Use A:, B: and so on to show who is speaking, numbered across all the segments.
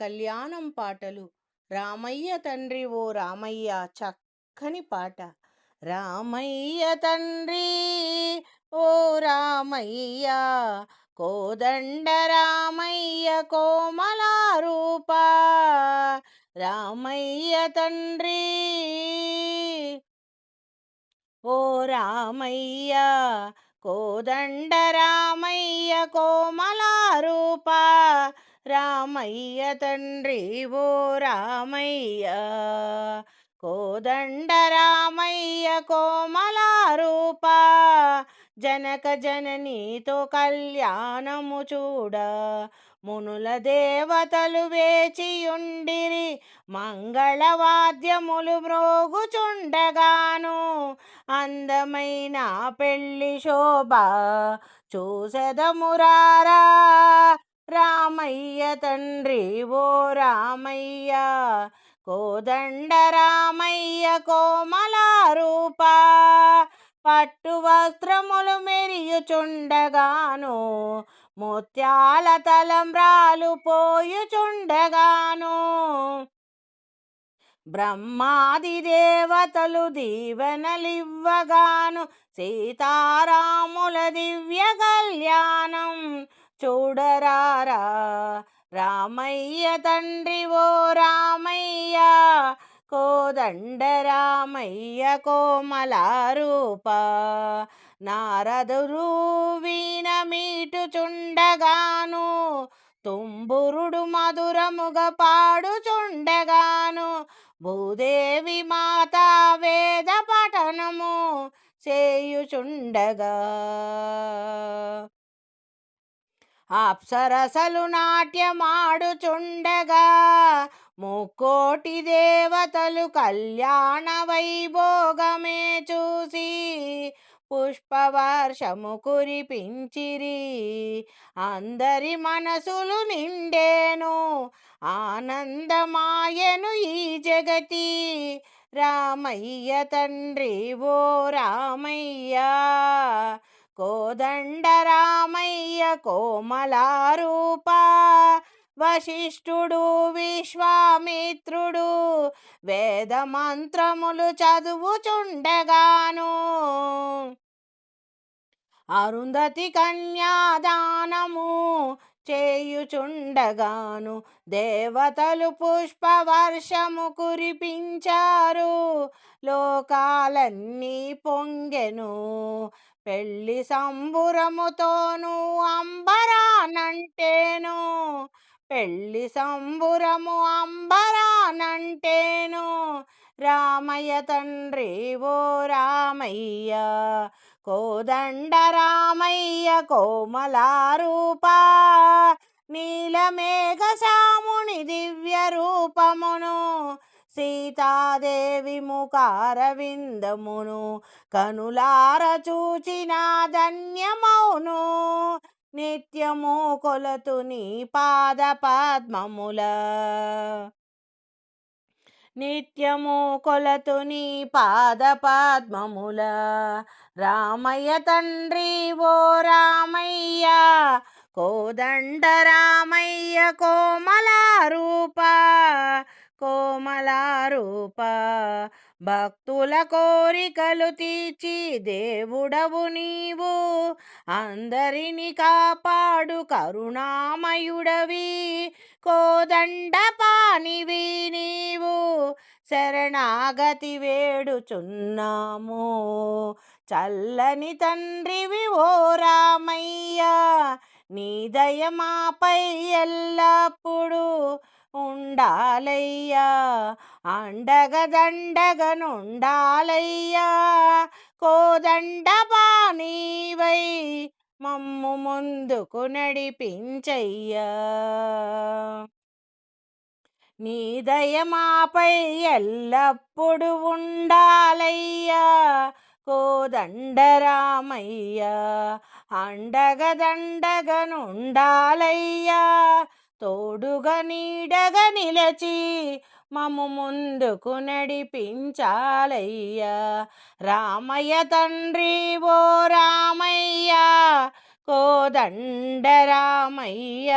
A: కళ్యాణం పాటలు. రామయ్య తండ్రి ఓ రామయ్య చక్కని పాట. రామయ్య తండ్రి ఓ రామయ్య కోదండ రామయ్య కోమలారూప. రామయ్య తండ్రి ఓ రామయ్య కోదండ రామయ్య కోమలారూప. రామయ్య తండ్రి ఓ రామయ్య! కోదండ రామయ్య కోమలారూప! జనక జననీతో కళ్యాణము చూడ! మునుల దేవతలు వేచియుండిరి మంగళవాద్యములు మ్రోగుచుండగాను! అందమైన పెళ్ళి శోభ చూసెదమురారా! రామయ్య తండ్రి ఓ రామయ్య. కోదండ రామయ్య కోమల రూప పట్టు వస్త్రములు మెరియుచుండగాను ముత్యాల తలంబ్రాలు పోయుచుండగాను. బ్రహ్మాది దేవతలు దీవెనలివ్వగాను సీతారాముల దివ్య కళ్యాణం. చూడరారా? రామయ్య తండ్రి ఓ రామయ్య కోదండ రామయ్య కోమలారూప. నారదురు వీణ మీటుచుండగాను తుంబురుడు మధురముగ పాడుచుండగాను భూదేవి మాత వేద పఠనము చేయుచుండగా. అప్సరసలు నాట్యమాడుచుండగా ముక్కోటి దేవతలు కళ్యాణ వైభోగమే చూసి పుష్పవర్షము కురిపించిరి. అందరి మనసులు నిండేను ఆనందమాయను ఈ జగతి. రామయ్య తండ్రి ఓ రామయ్య కోదండరామయ్య కోమలారూప వశిష్ఠుడు విశ్వామిత్రుడు వేద మంత్రములు చదువుచుండగాను. అరుంధతి కన్యాదానము చేయుచుండగాను దేవతలు పుష్పవర్షము కురిపించారు లోకాలన్నీ పొంగెను. పెళ్ళి సంబురముతోనూ అంబరానంటేను. పెళ్ళి సంబురము అంబరానంటేను. రామయ్య తండ్రి ఓ రామయ్య కోదండ రామయ్య కోమలారూప నీలమేఘ సాముని దివ్య రూపమును సీతాదేవి ముఖారవిందమును కనులార చూచిన ధన్యమౌను. నిత్యము కొలతు నీ పాద పద్మముల. నిత్యము కొలతు నీ పాద పద్మముల. రామయ్య తండ్రి ఓ రామయ్య కోదండ రామయ్య కోమలారూప కోమలారూప. భక్తుల కోరికలు తీర్చి దేవుడవు నీవు. అందరిని కాపాడు కరుణామయుడవి. కోదండపానివి నీవు. శరణాగతి వేడుచున్నాము. చల్లని తండ్రివి ఓ రామయ్య. నీ దయమాపై ఎల్లప్పుడూ ఉండాలయ్యా అండగదండగనుండాలయ్యా కోదండ బాణీవై మమ్ము ముందుకు నడిపించయ్యా నీ దయమాపై ఎల్లప్పుడు ఉండాలయ్యా కోదండరామయ్య అండగదండగనుండాలయ్యా తోడుగా నీడగా నిలచి మము ముందుకు నడిపించాలయ్యా. రామయ్య తండ్రి ఓ రామయ్య కోదండ రామయ్య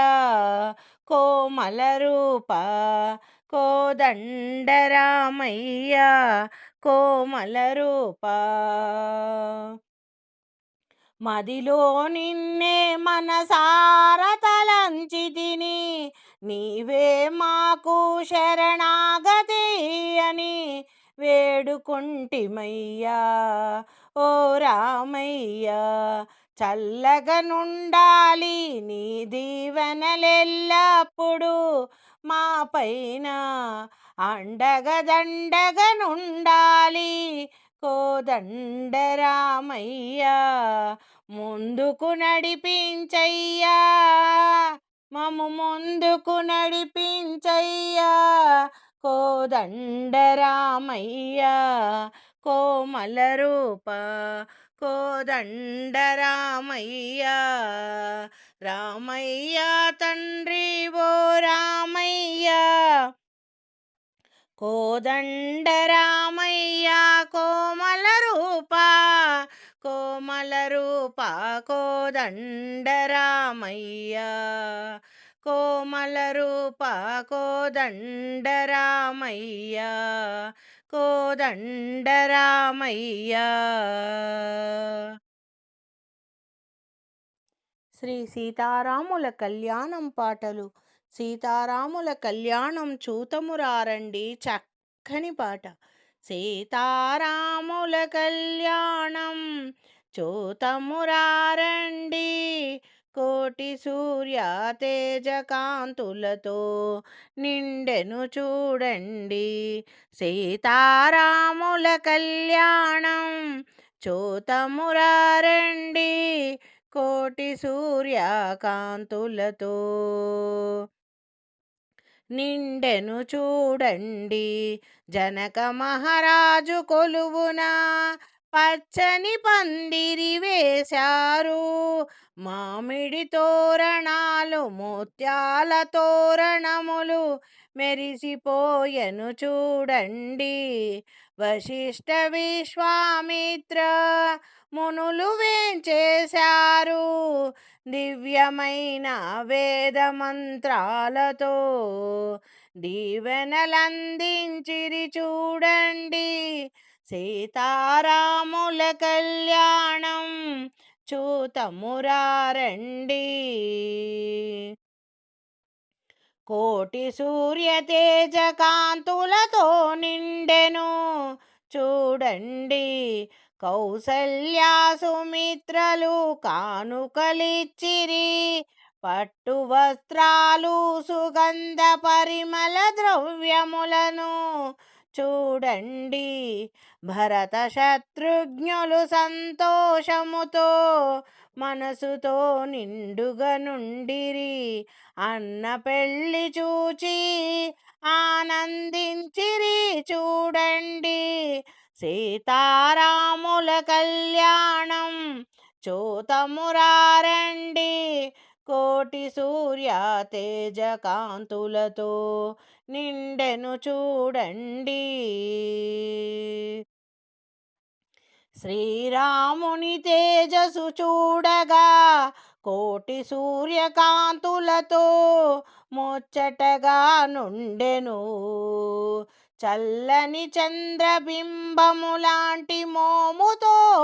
A: కోమల రూప కోదండరామయ్య కోమల రూప. మదిలో నిన్నే మనసార తలంచి తిని నీవే మాకు శరణాగతి అని వేడుకుంటిమయ్యా. ఓ రామయ్యా చల్లగనుండాలి నీ దీవెనలెల్లప్పుడు మా పైన అండగదండగనుండాలి కోదండరామయ్యా ముందుకు నడిపించయ్యా మము ముందుకు నడిపించయ్యా. కోదండరామయ్యా కోమల రూప కోదండరామయ్యా రామయ్య తండ్రి ఓ రామయ్యా కోదండరామయ్య కోమల రూప కోమల రూప కోదండరామయ్య కోమల రూప కోదండరామయ్య కోదండరామయ్య. శ్రీ సీతారాముల కళ్యాణం పాటలు సీతారాముల కళ్యాణం చూతమురారండి చక్కని పాట. సీతారాముల కళ్యాణం చూతమురారండి కోటి సూర్య తేజ కాంతులతో నిండెను చూడండి. సీతారాముల కళ్యాణం చూతమురారండి కోటి సూర్యకాంతులతో నిండెను చూడండి. జనక మహారాజు కొలువున పచ్చని పందిరి వేశారు. మామిడి తోరణాలు ముత్యాల తోరణములు మెరిసిపోయెను చూడండి. వశిష్ఠ విశ్వామిత్ర మునులు వేంచేశారు దివ్యమైన వేద మంత్రాలతో దీవెనలందించిరి చూడండి. సీతారాముల కళ్యాణం చూతమురారండి. కోటి సూర్య తేజ కాంతులతో నిండెను చూడండి. కౌసల్యా సుమిత్రలు కానుకలిచ్చిరి. పట్టు వస్త్రాలు సుగంధ పరిమళ ద్రవ్యములను చూడండి. భరత శత్రుఘ్నులు సంతోషముతో మనసుతో నిండుగా నుండిరి. అన్న పెళ్ళి చూచి ఆనందించిరి చూడండి. సీతారాముల కళ్యాణం చూతమురారండి కోటి సూర్య తేజ కాంతులతో నిండెను చూడండి. శ్రీరాముని తేజసు చూడగా కోటి సూర్యకాంతులతో ముచ్చటగా నుండెను. చల్లని చంద్రబింబములాంటి మోముతో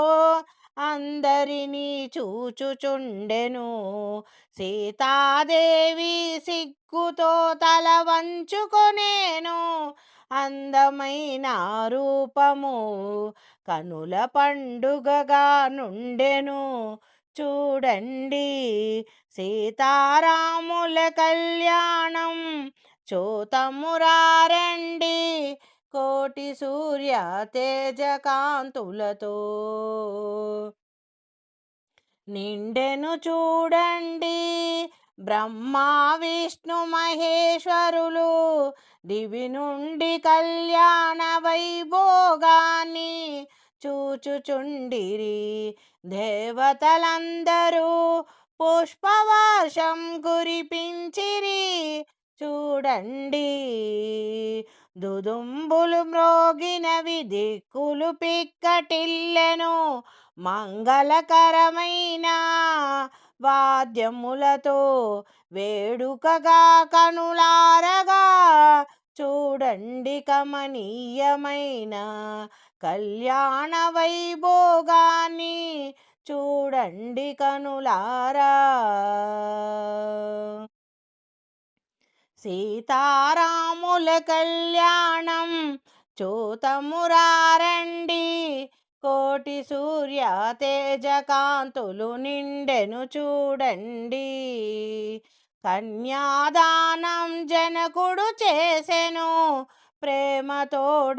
A: అందరినీ చూచుచుండెను. సీతాదేవి సిగ్గుతో తల వంచుకొనేను. అందమైన రూపము కనుల పండుగగా నుండెను. చూడండి సీతారాముల కళ్యాణం చూతమురారండి కోటి సూర్య తేజకాంతులతో. నిండెను చూడండి బ్రహ్మ విష్ణు మహేశ్వరులు దివి నుండి కళ్యాణ వైభోగాన్ని చూచుచుండిరి. దేవతలందరూ పుష్పవర్షం కురిపించిరి. చూడండి. దుదుంబులు మ్రోగినవి దిక్కులు పిక్కటిల్లెను మంగళకరమైన వాద్యములతో వేడుకగా కనులారగా. చూడండి కమనీయమైన కళ్యాణ వైభోగాన్ని చూడండి కనులారా. సీతారాముల కళ్యాణం చూతమురారండి. కోటి సూర్య తేజకాంతులు నిండెను చూడండి. కన్యాదానం జనకుడు చేసెను ప్రేమతోడ.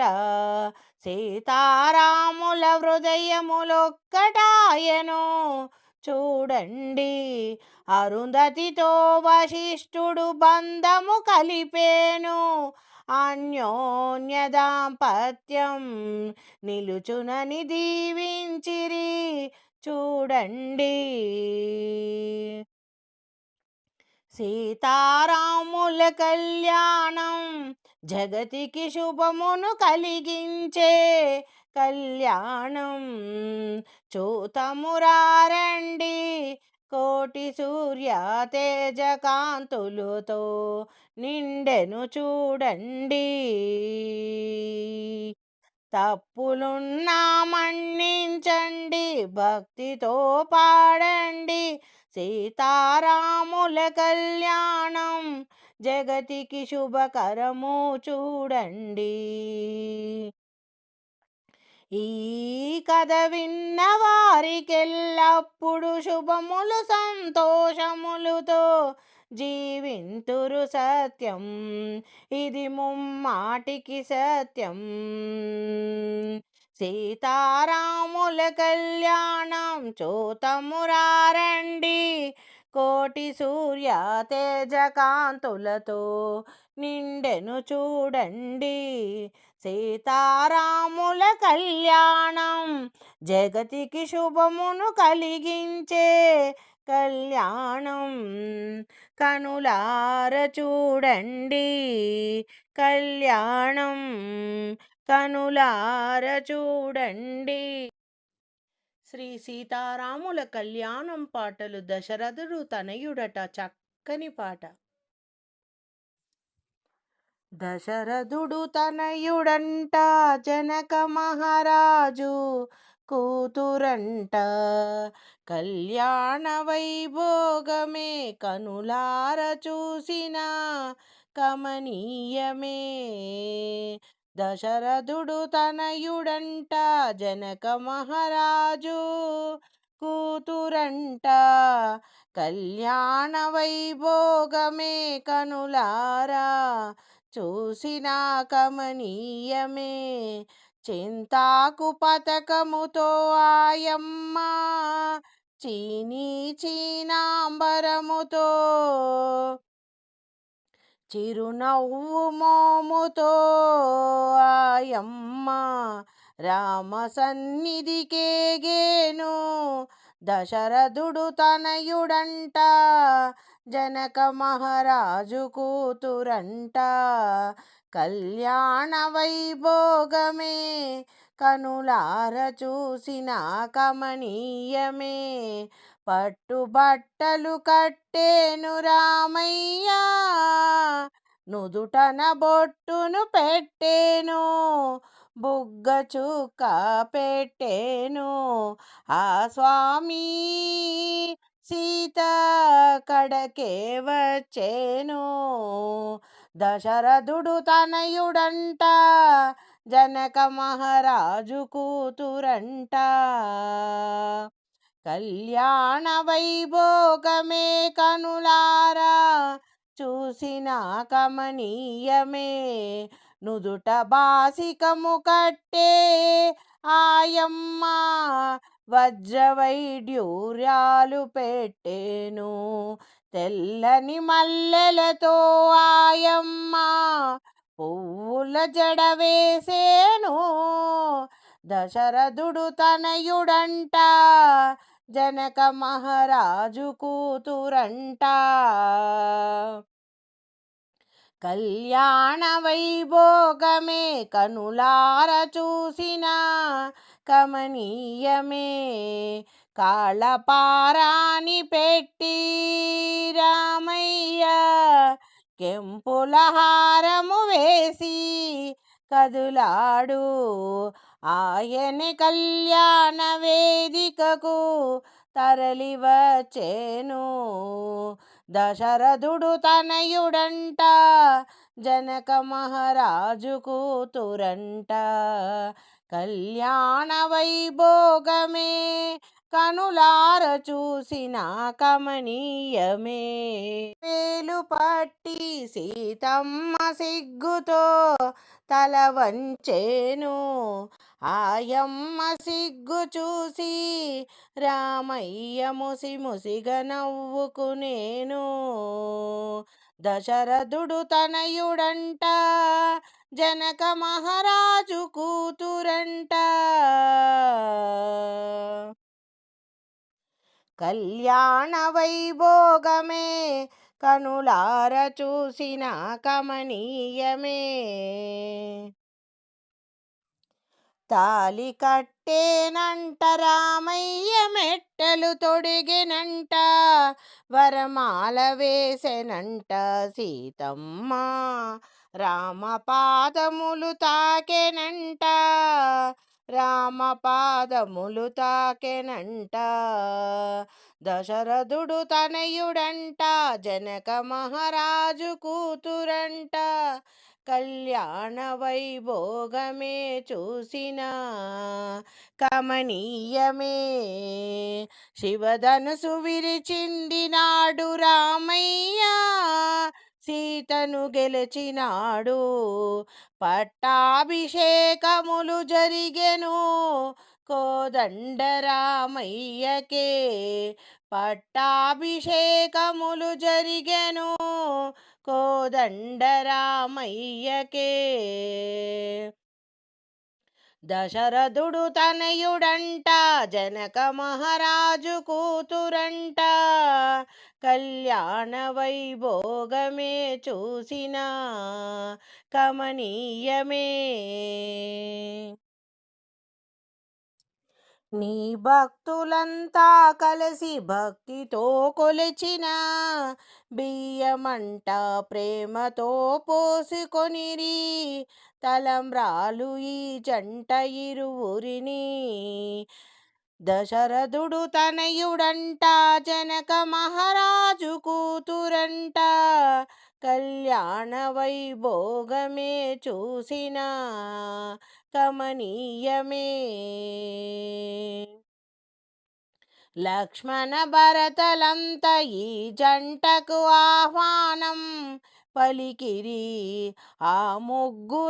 A: సీతారాముల హృదయములొక్కటాయను చూడండి. అరుంధతితో వశిష్ఠుడు బంధము కలిపేను. అన్యోన్య దాంపత్యం నిలుచునని దీవించిరి. చూడండి. సీతారాముల కళ్యాణం జగతికి శుభమును కలిగించే కళ్యాణం చూతమురారండి. కోటి సూర్య తేజ కాంతులతో నిండెను చూడండి. తప్పులున్నా మన్నించండి భక్తితో పాడండి. సీతారాముల కళ్యాణం జగతికి శుభకరము చూడండి. ఈ కథ విన్న వారికెల్లప్పుడు శుభములు సంతోషములుతో జీవింతురు సత్యం. ఇది ముమ్మాటికి సత్యం. సీతారాముల కళ్యాణం చూతమురారండి. కోటి సూర్య తేజకాంతులతో నిండెను చూడండి. సీతారాముల కళ్యాణం జగతికి శుభమును కలిగించే కళ్యాణం. కనులార చూడండి కళ్యాణం. కనులార చూడండి. శ్రీ సీతారాముల కళ్యాణం పాటలు దశరథుడు తనయుడట చక్కని పాట. దశరథుడు తనయుడంట జనక మహారాజు కూతురంట. కళ్యాణ వైభోగమే కనులార చూసిన కమనీయమే. దశరథుడు తనయుడంట జనక మహారాజు కూతురంట. కళ్యాణ వైభోగమే కనులారా చూసిన కమనీయమే చింతాకు పతకముతో ఆయమ్మ చీనీ చీనాంబరముతో చిరునవ్వు మోముతో ఆయమ్మ రామ సన్నిధికేగేను దశరథుడు తనయుడంట జనక మహారాజు కూతురంట. కళ్యాణ వైభోగమే కనులార చూసిన కమనీయమే. పట్టుబట్టలు కట్టేను రామయ్యా నుదుటన బొట్టును పెట్టేను. బుగ్గచుక్క పెట్టేను. ఆ స్వామి సీత కడకే వచ్చేను. దశరథుడు తనయుడంట జనక మహారాజు కూతురంట. కళ్యాణ వైభోగమే కనులారా చూసిన కమనీయమే. నుదుట బాసికము కట్టే ఆయమ్మ వజ్రవైడ్యూర్యాలు పెట్టేను. తెల్లని మల్లెలతో ఆయమ్మ పువ్వుల జడ వేసేను. దశరథుడు తనయుడంట జనక మహారాజు కూతురంట. కళ్యాణ వైభోగమే కనులార చూసిన కమనీయమే కాళపారాని పెట్టి రామయ్య కెంపుల హారము వేసి కదులాడు. ఆయన కళ్యాణ వేదికకు తరలివచ్చేను. దశరథుడు తనయుడంట జనక మహారాజు కూతురంట. కళ్యాణ వైభోగమే కనులార చూసిన కమనీయమే. వేలు పట్టి సీతమ్మ సిగ్గుతో తల వంచేను. ఆయమ్మ సిగ్గు చూసి రామయ్య ముసి ముసిగా నవ్వుకునేను దశరథుడు తనయుడంట జనక మహారాజు కూతురంట. కళ్యాణ వైభోగమే కనులార చూసిన కమనీయమే. తాలి కట్టేనంట రామయ్య మెట్టలు తొడిగినంట వరమాల వేసెనంట సీతమ్మ. రామ పాదములు తాకెనంట రామ పాదములు తాకెనంట. దశరథుడు తనయుడంట. జనక మహారాజు కూతురంట. కళ్యాణ వైభోగమే చూసిన కమనీయమే. శివధనుసు విరిచింది నాడు రామయ్య. సీతను గెలిచినాడు. పట్టాభిషేకములు జరిగెను. కోదండరామయ్యకే పట్టాభిషేకములు జరిగెను. కోదండరామయ్యకే దశరథుడు తనయుడంట జనక మహారాజు కూతురంట. కళ్యాణ వైభోగమే చూసిన కమనీయమే. నీ భక్తులంతా కలిసి భక్తితో కొలిచిన బియ్యమంట ప్రేమతో పోసుకొనిరి. తలంబ్రాలు ఈ జంట ఇరువురిని. దశరథుడు తనయుడంట జనక మహారాజు కూతురంట. కళ్యాణ వైభోగమే చూసిన కమనీయమే. లక్ష్మణ భరతలంత ఈ జంటకు ఆహ్వానం పలికిరి. ఆ ముగ్గురమ్మలేమో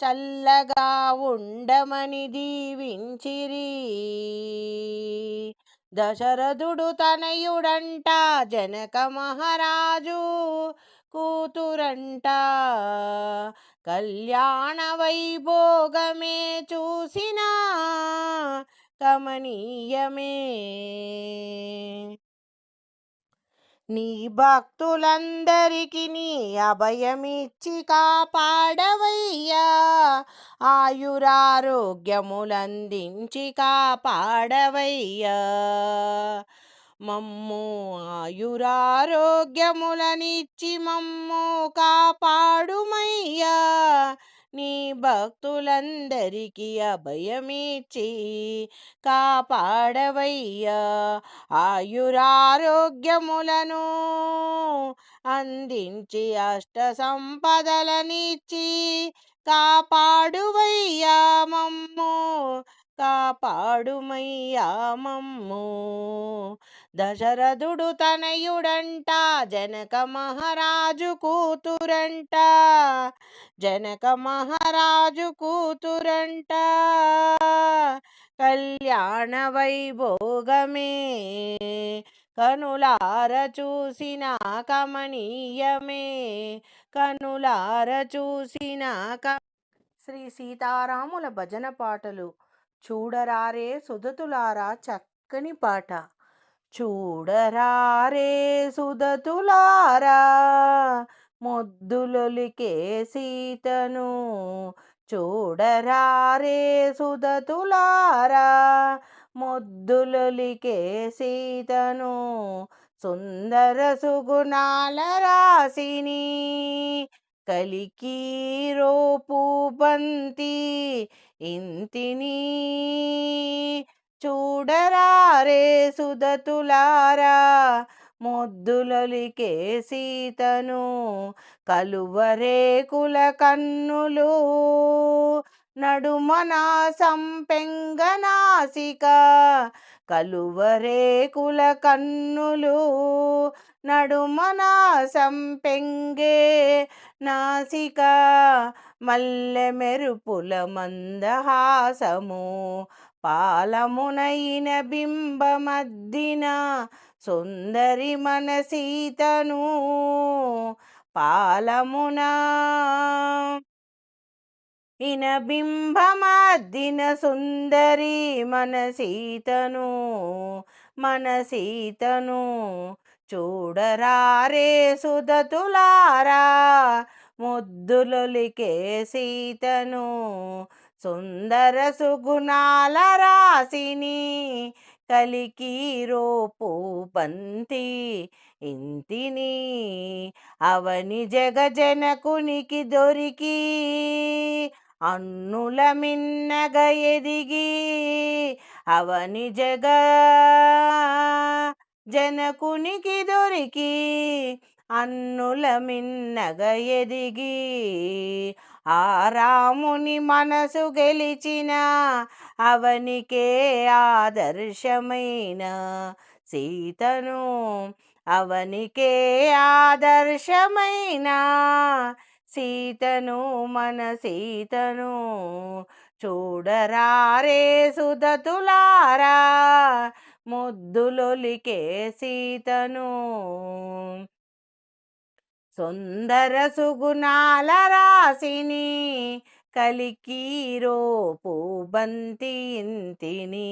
A: చల్లగా ఉండమని దీవించిరి. దశరథుడు తనయుడంట జనక మహారాజు కూతురంట. కళ్యాణ వైభోగమే చూసినా కమనీయమే నీ భక్తులందరికీ నీ అభయమిచ్చి కాపాడవయ్యా. ఆయురారోగ్యములందించి కాపాడవయ్యా. మమ్ము ఆయురారోగ్యములనిచ్చి మమ్ము కాపా నీ భక్తులందరికీ అభయమిచ్చి కాపాడవయ్యా. ఆయురారోగ్యములను అందించి అష్ట సంపదలనిచ్చి కాపాడువయ్యా మమ్ము. కాపాడుమయ్యా మమ్ము. దశరథుడు తనయుడంట జనక మహారాజు కూతురంట. జనక మహారాజు కూతురంట. కళ్యాణ వైభోగమే. కనులార చూసిన కమనీయమే. కనులార చూసిన క శ్రీ సీతారాముల భజన పాటలు. చూడరారే సుధతులారా చక్కని పాట. చూడరారే సుధతులారా మొద్దులొలికే సీతను. చూడరారే సుదతులారా మొద్దులొలికే సీతను. సుందర సుగుణాల రాసిని కలికీరోపు బంతి ఇంతిని చూడరారే సుదతులారా మొద్దులొలికే సీతను కలువరేకుల కన్నులు నడుమన సంపెంగనాసిక కలువరేకుల కన్నులు నడుమన సంపెంగే నాసిక మల్లె మెరుపుల మందహాసము పాలమునైన బింబమద్దిన సుందరి మన సీతను పాలమున. ఇన బింబమద్దిన సుందరి మన సీతను మన సీతను చూడరారే సుధతులారా ముద్దులొలికే సీతను సుందర సుగుణాల రాసిని కలికి రోపు పంతి ఇంతిని అవని జగజనకునికి దొరికి అన్నుల మిన్నగ ఎదిగి అవని జగ జనకునికి దొరికి అన్నుల మిన్నగ ఎదిగి ఆ రాముని మనసు గెలిచిన అవనికే ఆదర్శమైన సీతను అవనికే ఆదర్శమైన సీతను మన సీతను చూడరారే సుదతులారా ముద్దులొలికే సీతను. సుందర సుగుణాల రాసిని కలికీరోపు బంతి ఇంతిని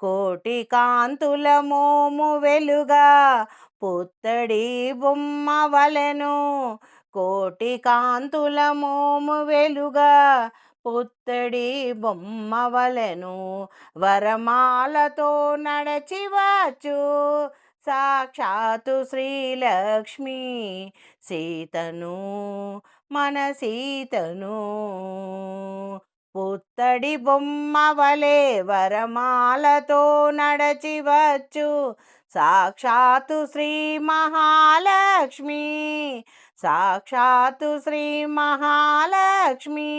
A: కోటి కాంతుల మోము వెలుగా పుత్తడి బొమ్మ వలెను. కోటి కాంతుల మోము వెలుగా పుత్తడి బొమ్మవలను వరమాలతో నడచివచ్చు సాక్షాత్తు శ్రీలక్ష్మి సీతను మన సీతను. పుత్తడి బొమ్మ వలె వరమాలతో నడచివచ్చు సాక్షాత్తు శ్రీ మహాలక్ష్మి సాక్షాత్తు శ్రీ మహాలక్ష్మి.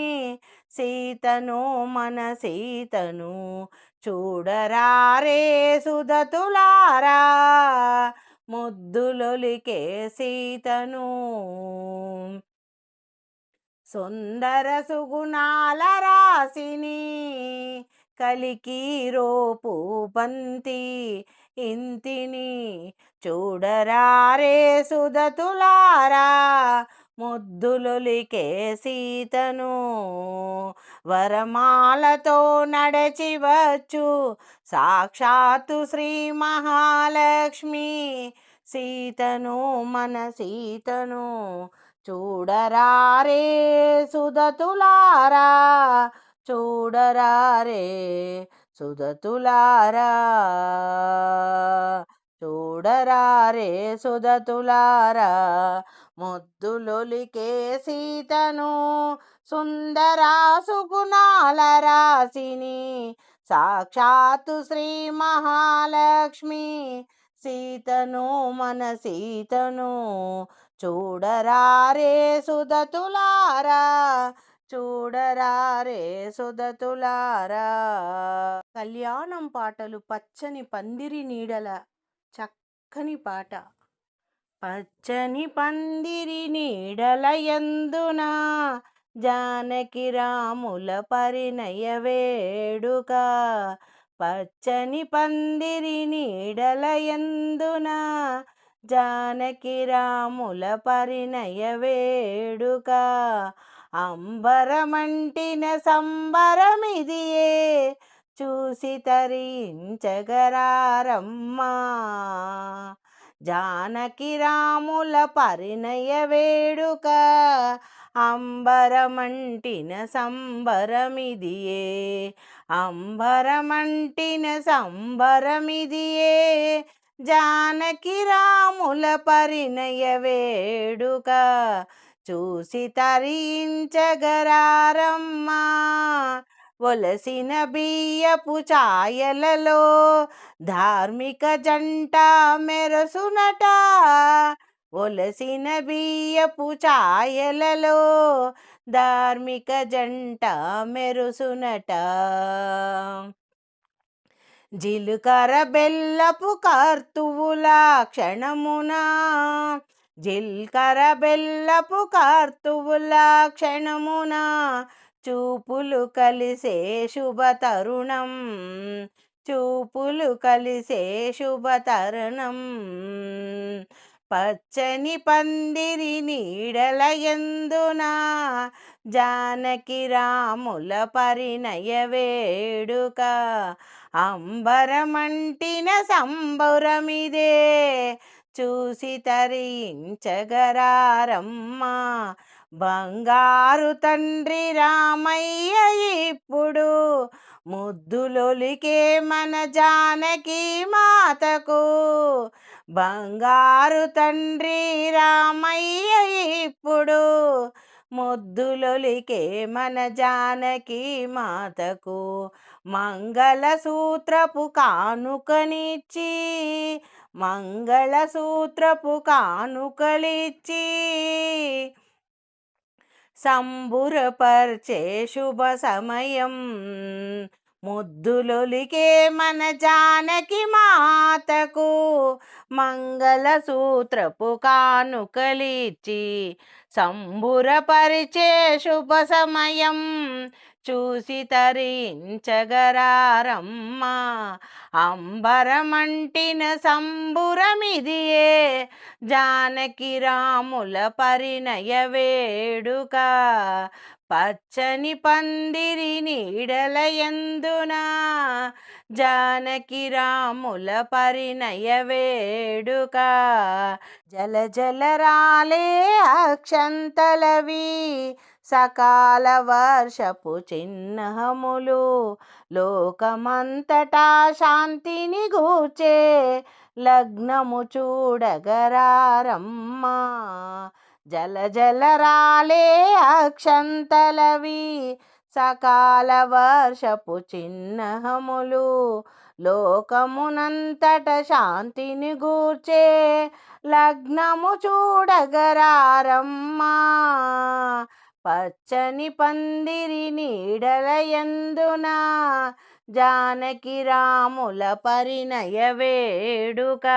A: సీతను మన సీతను చూడరారే సుధతులారా. ముద్దులొలికే సీతను సుందర సుగుణాల రాసిని కలికి రోపు పంతి ఇంతిని చూడరారే సుధతులారా. ముద్దులులికే సీతను వరమాలతో నడచివచ్చు. సాక్షాత్తు శ్రీ మహాలక్ష్మి సీతను మన సీతను చూడరారే సుధతులారా చూడరారే సుధతులారా చూడరారే సుధతులారా. ముద్దులొలికే సీతను సుందరాసుకునాల రాసిని సాక్షాత్తు శ్రీ మహాలక్ష్మి సీతను మన సీతను చూడరారే సుదతులారా చూడరారే సుదతులారా కళ్యాణం పాటలు పచ్చని పందిరి నీడల చక్కని పాట. పచ్చని పందిరి నీడల ఎందున జానకి రాముల పరిణయ వేడుక. పచ్చని పందిరి నీడల ఎందున జానకి రాముల పరిణయ వేడుక. అంబరమంటిన సంబరమిదియే చూసి తరించగరారమ్మా. జానకి రాముల పరిణయ వేడుక అంబరమంటిన సంబరమిదియే అంబరమంటిన సంబరమిదియే జానకి రాముల పరిణయ వేడుక. చూసి తరించగరారమ్మా ఒలసిన బియ్యపు ఛాయలలో ధార్మిక జంట మెరసునట. ఒలసిన బియ్యపు ఛాయలలో ధార్మిక జంట మెరుసునట. జిలుకర బెల్లపు కర్తువుల క్షణమున. జిల్కర బెల్లపు కర్తువుల క్షణమున. చూపులు కలిసే శుభ తరుణం. చూపులు కలిసే శుభ తరుణం. పచ్చని పందిరి నీడల ఎందున? జానకి రాముల పరిణయ వేడుక. అంబరమంటిన సంబరమిదే. చూసి తరించగరారమ్మా బంగారు తండ్రి రామయ్య ఇప్పుడు ముద్దులొలికే మన జానకి మాతకు. బంగారు తండ్రి రామయ్య ఇప్పుడు ముద్దులొలికే మన జానకి మాతకు. మంగళసూత్రపు కానుకనిచ్చి మంగళసూత్రపు కానుకలిచ్చి సంబురపర్చే శుభ సమయం. ముద్దులొలికే మన జానకి మాతకు మంగళసూత్రపు కానుకలిచ్చి సంబురపరిచే శుభ సమయం. చూసి తరించగరారమ్మా. అంబరమంటిన సంబురమిదియే జానకి రాముల పరిణయ వేడుక. పచ్చని పందిరి నీడల ఎందున జానకి రాముల పరిణయ వేడుక. జల జల రాలే అక్షంతలవి సకాల వర్షపు చిహ్నములు లోకమంతటా శాంతిని గూర్చే లగ్నము చూడగరారమ్మా. జల జల రాలే అక్షంతలవి సకాల వర్షపు చిహ్నములు లోకమునంతట శాంతిని గూర్చే లగ్నము చూడగరారమ్మా. పచ్చని పందిరి నీడలయందున జానకి రాముల పరిణయ వేడుక.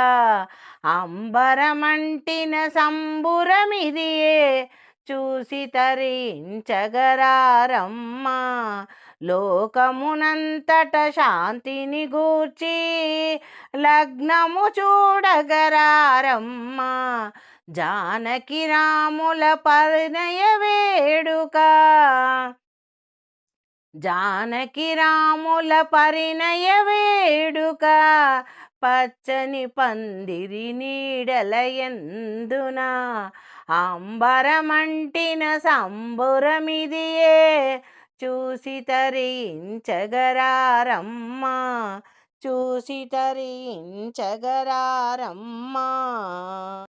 A: అంబరమంటిన సంబురమిదియే చూసి తరించగరారమ్మా. లోకమునంతట శాంతిని గూర్చి లగ్నము చూడగరారమ్మా. జానకి రాముల పరిణయ వేడుక. జానకి రాముల పరిణయ వేడుక. పచ్చని పందిరి నీడల ఎందున. అంబరమంటిన సంబురమిదియే చూసి తరించగరారమ్మా. చూసి తరించగరారమ్మా.